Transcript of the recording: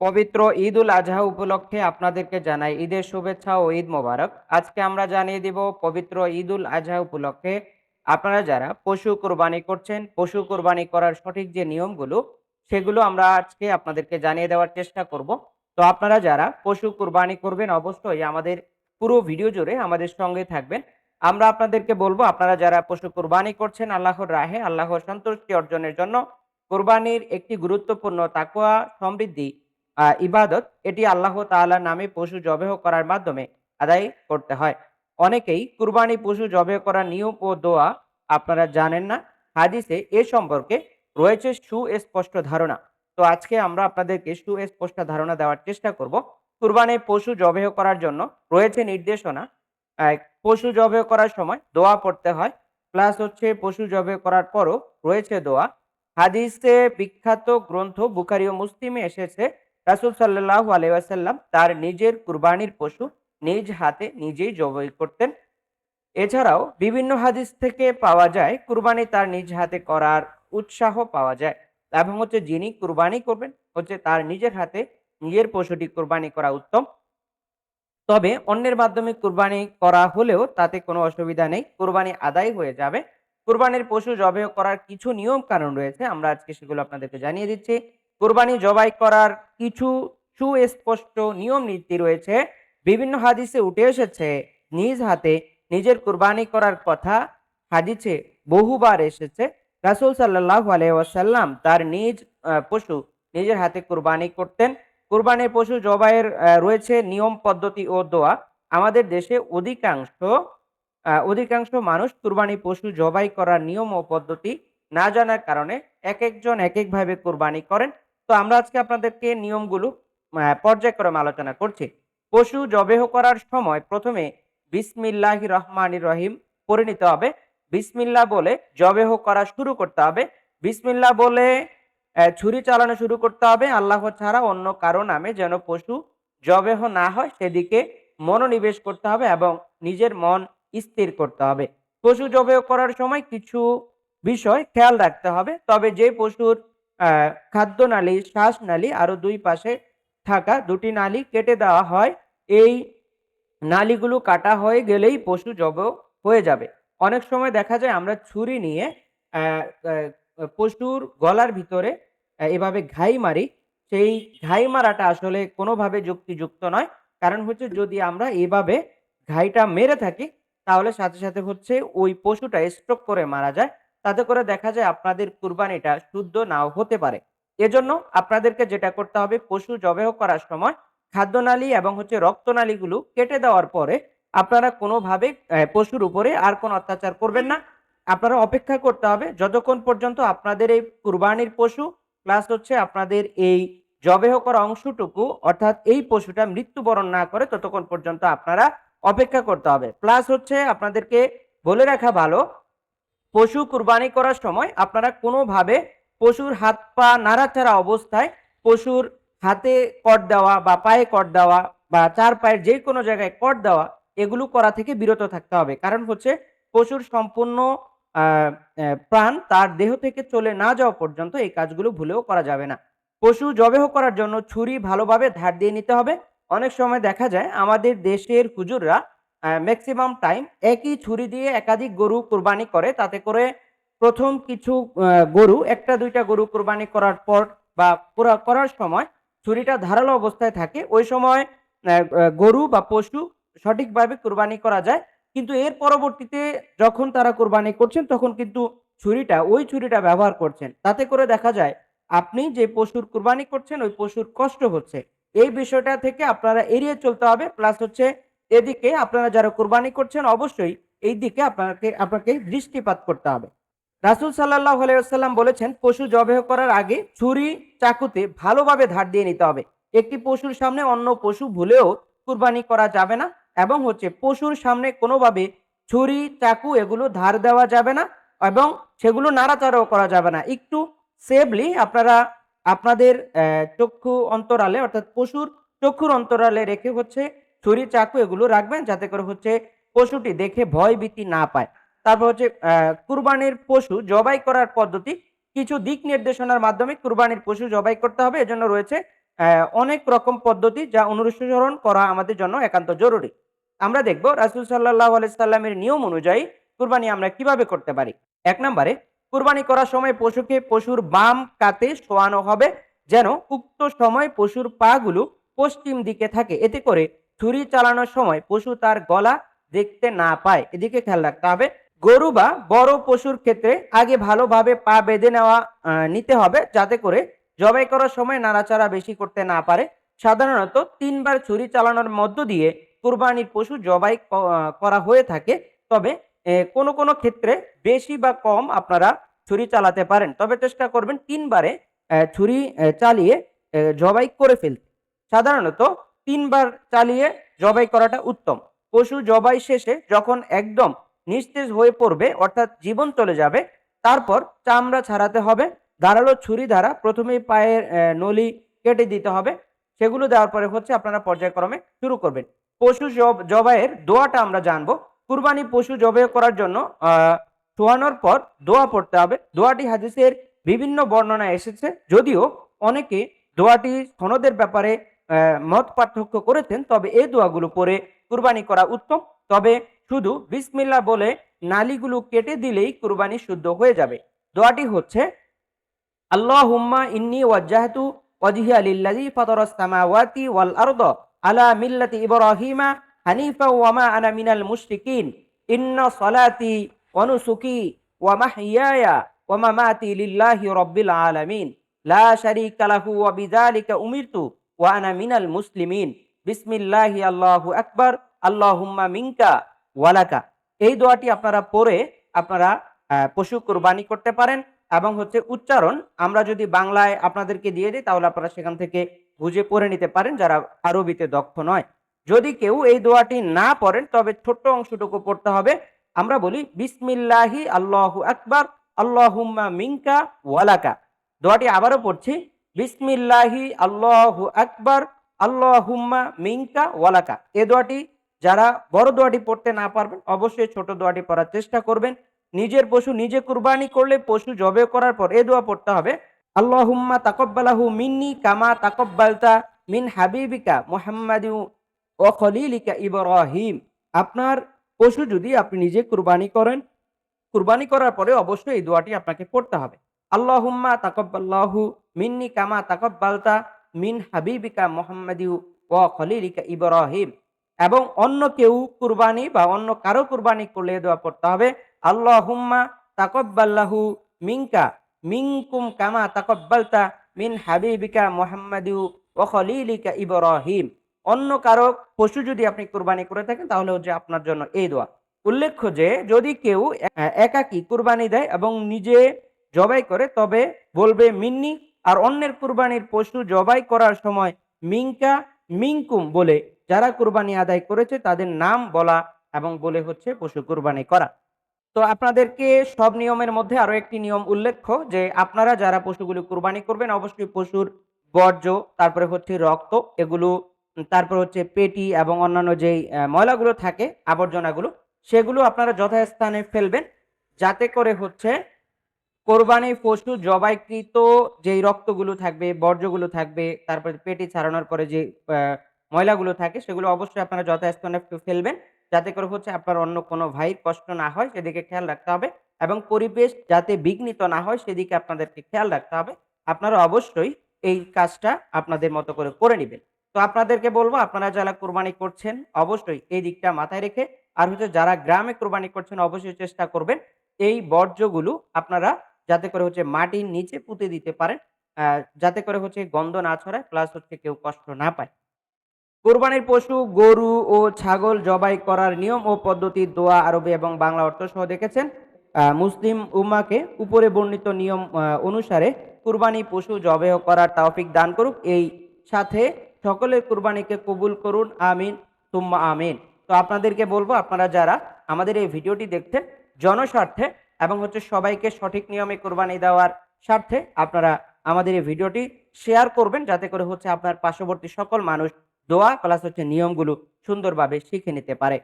পবিত্র ঈদ উল আজহা উপলক্ষে আপনাদেরকে জানাই ঈদের শুভেচ্ছা ও ঈদ মোবারক। আজকে আমরা জানিয়ে দিব পবিত্র ঈদ উল আজহা উপলক্ষে আপনারা যারা পশু কোরবানি করছেন, পশু কোরবানি করার সঠিক যে নিয়মগুলো, সেগুলো আমরা আজকে আপনাদেরকে জানিয়ে দেওয়ার চেষ্টা করব। তো আপনারা যারা পশু কোরবানি করবেন, অবশ্যই আমাদের পুরো ভিডিও জুড়ে আমাদের সঙ্গে থাকবেন। আমরা আপনাদেরকে বলব, আপনারা যারা পশু কোরবানি করছেন, আল্লাহর রাহে, আল্লাহর সন্তুষ্টি অর্জনের জন্য কোরবানির একটি গুরুত্বপূর্ণ তাকুয়া সমৃদ্ধি ইবাদত, এটি আল্লাহ তাআলার নামে পশু জবেহ করার মাধ্যমে আদায় করতে হয়। অনেকেই কুরবানি পশু জবেহ করার নিয়ম ও দোয়া আপনারা জানেন না। হাদিসে এ সম্পর্কে রয়েছে সুস্পষ্ট ধারণা। তো আজকে আমরা আপনাদেরকে সুস্পষ্ট ধারণা দেওয়ার চেষ্টা করব। কুরবানি পশু জবেহ করার জন্য রয়েছে নির্দেশনা পশু জবেহ করার সময় দোয়া পড়তে হয়, প্লাস হচ্ছে পশু জবেহ করার পরও রয়েছে দোয়া। হাদিসে বিখ্যাত গ্রন্থ বুখারি ও মুসলিমে এসেছে রাসূল সাল্লাল্লাহু আলাইহি ওয়াসাল্লাম তার নিজের কুরবানির পশু নিজ হাতে নিজেই জবাই করতেন। এছাড়াও বিভিন্ন হাদিস থেকে পাওয়া যায়, কুরবানি তার নিজ হাতে করার উৎসাহ পাওয়া যায় এবং হচ্ছে যিনি কুরবানি করবেন, হচ্ছে তার নিজের হাতে নিজের পশুটি কুরবানি করা উত্তম। তবে অন্যের মাধ্যমে কুরবানি করা হলেও তাতে কোনো অসুবিধা নেই, কুরবানি আদায় হয়ে যাবে। কুরবানির পশু জবাই করার কিছু নিয়ম কানুন রয়েছে, আমরা আজকে সেগুলো আপনাদেরকে জানিয়ে দিচ্ছি। কুরবানি জবাই করার কিছু সুস্পষ্ট নিয়ম নীতি রয়েছে। বিভিন্ন হাদিসে উঠে এসেছে, নিজ হাতে নিজের কুরবানি করার কথা হাদিসে বহুবার এসেছে। রাসূল সাল্লাল্লাহু আলাইহি ওয়াসাল্লাম তার নিজ পশু নিজের হাতে কুরবানি করতেন। কুরবানির পশু জবাইয়ের রয়েছে নিয়ম, পদ্ধতি ও দোয়া। আমাদের দেশে অধিকাংশ অধিকাংশ মানুষ কুরবানি পশু জবাই করার নিয়ম ও পদ্ধতি না জানার কারণে এক একজন এক একভাবে কুরবানি করেন। তো আমরা আজকে আপনাদেরকে নিয়মগুলো পর্যায়ক্রমে আলোচনা করছি। পশু জবেহ করার সময় প্রথমে বিসমিল্লাহ রহমান রহিম পড়ে নিতে হবে। বিসমিল্লাহ বলে জবেহ করা শুরু করতে হবে। বিসমিল্লাহ বলে ছুরি চালানো শুরু করতে হবে। আল্লাহ ছাড়া অন্য কারও নামে যেন পশু জবেহ না হয় সেদিকে মনোনিবেশ করতে হবে এবং নিজের মন স্থির করতে হবে। পশু জবেহ করার সময় কিছু বিষয় খেয়াল রাখতে হবে। তবে যে পশুর খাদ্যনালী শ্বাসনালী আরও দুই পাশে থাকা দুটি নালী কেটে দেওয়া হয়। এই নালীগুলো কাটা হয়ে গেলেই পশু জব হয়ে যাবে। অনেক সময় দেখা যায় আমরা ছুরি নিয়ে পশুর গলার ভিতরে এভাবে ঘাই মারি। সেই ঘাই মারাটা আসলে কোনোভাবে যুক্তিযুক্ত নয়। কারণ হচ্ছে যদি আমরা এভাবে ঘাইটা মেরে থাকি, তাহলে সাথে সাথে হচ্ছে ওই পশুটা স্ট্রোক করে মারা যায়। তাতে করে দেখা যায় আপনাদের কুরবানিটা শুদ্ধ নাও হতে পারে। এজন্য আপনাদেরকে যেটা করতে হবে, পশু জবেহ করার সময় খাদ্যনালী এবং হচ্ছে রক্তনালীগুলো কেটে দেওয়ার পরে আপনারা কোনোভাবে পশুর উপরে আর কোনো অত্যাচার করবেন না। আপনারা অপেক্ষা করতে হবে যতক্ষণ পর্যন্ত আপনাদের এই কুরবানির পশু, প্লাস হচ্ছে আপনাদের এই জবেহ করা অংশটুকু, অর্থাৎ এই পশুটা মৃত্যুবরণ না করে ততক্ষণ পর্যন্ত আপনারা অপেক্ষা করতে হবে। প্লাস হচ্ছে আপনাদেরকে বলে রাখা ভালো পশু কুরবানি করার সময় আপনারা কোনোভাবে পশুর হাত পা নাড়াচাড়া অবস্থায় পশুর হাতে কট দেওয়া বা পায়ে কট দেওয়া বা চার পায়ের যে কোনো জায়গায় কট দেওয়া, এগুলো করা থেকে বিরত থাকতে হবে। কারণ হচ্ছে পশুর সম্পূর্ণ প্রাণ তার দেহ থেকে চলে না যাওয়া পর্যন্ত এই কাজগুলো ভুলেও করা যাবে না। পশু জবেহ করার জন্য ছুরি ভালোভাবে ধার দিয়ে নিতে হবে। অনেক সময় দেখা যায় আমাদের দেশের হুজুররা ম্যাক্সিমাম টাইম একই ছুরি দিয়ে একাধিক গরু কোরবানি করে, তাতে করে প্রথম কিছু গরু, একটা দুইটা গরু কোরবানি করার পর বা পুরা করার সময় ছুরিটা ধারালো অবস্থায় থাকে। ওই সময় গরু বা পশু সঠিকভাবে কোরবানি করা যায়। কিন্তু এর পরবর্তীতে যখন তারা কোরবানি করছেন, তখন কিন্তু ছুরিটা, ওই ছুরিটা ব্যবহার করছেন। তাতে করে দেখা যায়, আপনি যে পশুর কুরবানি করছেন, ওই পশুর কষ্ট হচ্ছে। এই বিষয়টা থেকে আপনারা এড়িয়ে চলতে হবে। প্লাস হচ্ছে এদিকে আপনারা যারা কোরবানি করছেন, অবশ্যই এই দিকে আপনাকে আপনাকে দৃষ্টিপাত করতে হবে। রাসূল সাল্লাল্লাহু আলাইহি ওয়াসাল্লাম বলেছেন, পশু জবেহ করার আগে ছুরি, চাকুতে ভালোভাবে ধার দিয়ে নিতে হবে। একটি পশুর সামনে অন্য পশু ভুলেও কুরবানি করা যাবে না এবং হচ্ছে পশুর সামনে কোনোভাবে ছুরি, চাকু এগুলো ধার দেওয়া যাবে না এবং সেগুলো নাড়াচাড়াও করা যাবে না। একটু সেফলি আপনারা, আপনাদের চক্ষু অন্তরালে অর্থাৎ পশুর চক্ষুর অন্তরালে রেখে হচ্ছে ছুরি চাকু এগুলো রাখবেন যাতে করে হচ্ছে পশুটি দেখে ভয় ভীতি না পায়। তারপর হচ্ছে কুরবানির পশু জবাই করার পদ্ধতি। কিছু দিক নির্দেশনার মাধ্যমে কুরবানির পশু জবাই করতে হবে। এজন্য রয়েছে অনেক রকম পদ্ধতি যা অনুসরণ করা আমাদের জন্য একান্ত জরুরি। আমরা দেখব রাসুল সাল্লাহ আলাইসাল্লামের নিয়ম অনুযায়ী কুরবানি আমরা কীভাবে করতে পারি। এক নম্বরে, কুরবানি করার সময় পশুকে পশুর বাম কাতে শোয়ানো হবে, যেন উক্ত সময় পশুর পাগুলো পশ্চিম দিকে থাকে। এতে করে ছুরি চালানোর সময় পশু তার গলা দেখতে না পায়। এদিকে খেয়াল রাখতে হবে, গরু বা বড় পশুর ক্ষেত্রে আগে ভালোভাবে পা বেঁধে নেওয়া নিতে হবে যাতে করে জবাই করার সময় নাড়াচাড়া বেশি করতে না পারে। সাধারণত তিনবার ছুরি চালানোর মধ্য দিয়ে কুরবানির পশু জবাই করা হয়ে থাকে। তবে কোনো কোনো ক্ষেত্রে বেশি বা কম আপনারা ছুরি চালাতে পারেন। তবে চেষ্টা করবেন তিনবারে ছুরি চালিয়ে জবাই করে ফেলতে। সাধারণত তিনবার চালিয়ে জবাই করাটা উত্তম। পশু জবাই শেষে যখন একদম নিস্তেজ হয়ে পড়বে, অর্থাৎ জীবন চলে যাবে, তারপর চামড়া ছাড়াতে হবে। ধারালো ছুরি দ্বারা প্রথমেই পায়ের নলি কেটে দিতে হবে। সেগুলো দেওয়ার পরে হচ্ছে আপনারা পর্যায়ক্রমে শুরু করবেন। পশু জব- জবাইয়ের দোয়াটা আমরা জানব। কুরবানি পশু জবাই করার জন্য শোয়ানোর পর দোয়া পড়তে হবে। দোয়াটি হাদিসের বিভিন্ন বর্ণনা এসেছে। যদিও অনেকে দোয়াটি সনদের ব্যাপারে মত পার্থক্য করেছেন, তবে এই দোয়াগুলো পরে কুরবানি করা উত্তম। তবে শুধু বিসমিল্লা বলে নালিগুলো কেটে দিলেই কুরবানি শুদ্ধ হয়ে যাবে। দোয়াটি হচ্ছে, আল্লাহুম্মা ইন্নি ওয়াজ্জাহতু ওয়াজহিয়া লিল্লাযী ফাতারাস ওয়াল আরদা আলা মিল্লাতি ইব্রাহিমা হানিফা ওয়া মা আনা মিনাল মুশরিকিন। ইন্না সালাতি ওয়া নুসুকি ওয়া মাহইয়ায়া ওয়া লিল্লাহি রাব্বিল আলামিন। লা শারীকা লাহু ওয়া বিযালিকা উমিরতু ওয়া আনা মিনাল মুসলিমিন। বিসমিল্লাহি আল্লাহু আকবার, আল্লাহুম্মা মিনকা ওয়ালাকা এই দোয়াটি আপনারা পড়ে আপনারা পশু কুরবানি করতে পারেন এবং হচ্ছে উচ্চারণ আমরা যদি বাংলায় আপনাদেরকে দিয়ে দিই তাহলে আপনারা সেখান থেকে বুঝে পড়ে নিতে পারেন যারা আরবিতে দক্ষ নয়। যদি কেউ এই দোয়াটি না পড়েন তবে ছোট্ট অংশটুকু পড়তে হবে। আমরা বলি বিসমিল্লাহি আল্লাহু আকবার, আল্লাহুম্মা মিনকা ওয়ালাকা দোয়াটি আবারও পড়ছি। বিসমিল্লাহি আল্লাহু আকবার, আল্লাহুম্মা মিনকা ওয়ালাকা এ দোয়াটি যারা বড় দোয়াটি পড়তে না পারবেন, অবশ্যই ছোট দোয়াটি পড়ার চেষ্টা করবেন। নিজের পশু নিজে কুরবানি করলে পশু জবে করার পর এ দোয়া পড়তে হবে। আল্লাহুম্মা তাকব্বালাহু মিন্নি কামা তাকব্বালতা মিন হাবিবিকা মুহাম্মাদু ও খলিলিকা ইব্রাহিম। আপনার পশু যদি আপনি নিজে কুরবানি করেন, কুরবানি করার পরে অবশ্যই এই দোয়াটি আপনাকে পড়তে হবে। আল্লাহুম্মা তাকব্বাল্লাহু মিন্নি কামা তাকব্বালতা মিন হাবিবিকা মুহাম্মাদিউ ও খলিলিকা ইব্রাহিম। এবং অন্য কেউ কুরবানি বা অন্য কারও কুরবানি করলে দোয়া পড়তে হবে, আল্লাহুম্মা তাকব্বাল্লাহু মিনকা মিনকুম কামা তাকব্বালতা মিন হাবিবিকা মুহাম্মাদিউ ও খলিলিকা ইব্রাহিম। অন্য কারও পশু যদি আপনি কুরবানি করে থাকেন, তাহলে হচ্ছে আপনার জন্য এই দোয়া। উল্লেখ্য যে, যদি কেউ একাকী কুরবানি দেয় এবং নিজে জবাই করে, তবে বলবে মিন্নি, আর অন্যের কুরবানির পশু জবাই করার সময় মিঙ্কা মিঙ্কুম বলে যারা কুরবানি আদায় করেছে তাদের নাম বলা এবং বলে হচ্ছে পশু কুরবানি করা। তো আপনাদেরকে সব নিয়মের মধ্যে আরও একটি নিয়ম উল্লেখ্য যে আপনারা যারা পশুগুলি কুরবানি করবেন অবশ্যই পশুর বর্জ্য, তারপরে হচ্ছে রক্ত, এগুলো, তারপর হচ্ছে পেটি এবং অন্যান্য যেই ময়লাগুলো থাকে, আবর্জনাগুলো, সেগুলো আপনারা যথাস্থানে ফেলবেন। যাতে করে হচ্ছে কোরবানি পশু জবাইকৃত যেই রক্তগুলো থাকবে, বর্জ্যগুলো থাকবে, তারপরে পেটি ছাড়ানোর পরে যে ময়লাগুলো থাকে, সেগুলো অবশ্যই আপনারা যথাস্থানে একটু ফেলবেন। যাতে করে হচ্ছে আপনার অন্য কোনো ভাইয়ের কষ্ট না হয়, সেদিকে খেয়াল রাখতে হবে এবং পরিবেশ যাতে বিঘ্নিত না হয়, সেদিকে আপনাদেরকে খেয়াল রাখতে হবে। আপনারা অবশ্যই এই কাজটা আপনাদের মতো করে করে নেবেন। তো আপনাদেরকে বলব, আপনারা যারা কোরবানি করছেন, অবশ্যই এই দিকটা মাথায় রেখে, আর হচ্ছে যারা গ্রামে কোরবানি করছেন, অবশ্যই চেষ্টা করবেন, এই বর্জ্যগুলো আপনারা যাতে করে হচ্ছে মাটির নিচে পুঁতে দিতে পারেন যাতে করে হচ্ছে গন্ধ না ছড়ায় প্লাস হচ্ছে কেউ কষ্ট না পায়। কোরবানির পশু, গরু ও ছাগল জবাই করার নিয়ম ও পদ্ধতি দোয়া, আরবি এবং বাংলা অর্থ সহ দেখেছেন মুসলিম উম্মাকে উপরে বর্ণিত নিয়ম অনুসারে কুরবানি পশু জবেহ করার তৌফিক দান করুক। এই সাথে সকলের কুরবানিকে কবুল করুন, আমিন তুম্মা আমিন। তো আপনাদেরকে বলব, আপনারা যারা আমাদের এই ভিডিওটি দেখছেন, জনস্বার্থে এবং হচ্ছে সবাইকে সঠিক নিয়মে কোরবানি দেওয়ার স্বার্থে আপনারা আমাদের এই ভিডিওটি শেয়ার করবেন, যাতে করে হচ্ছে আপনার পার্শ্ববর্তী সকল মানুষ দোয়া প্লাস হচ্ছে নিয়মগুলো সুন্দরভাবে শিখে নিতে পারে।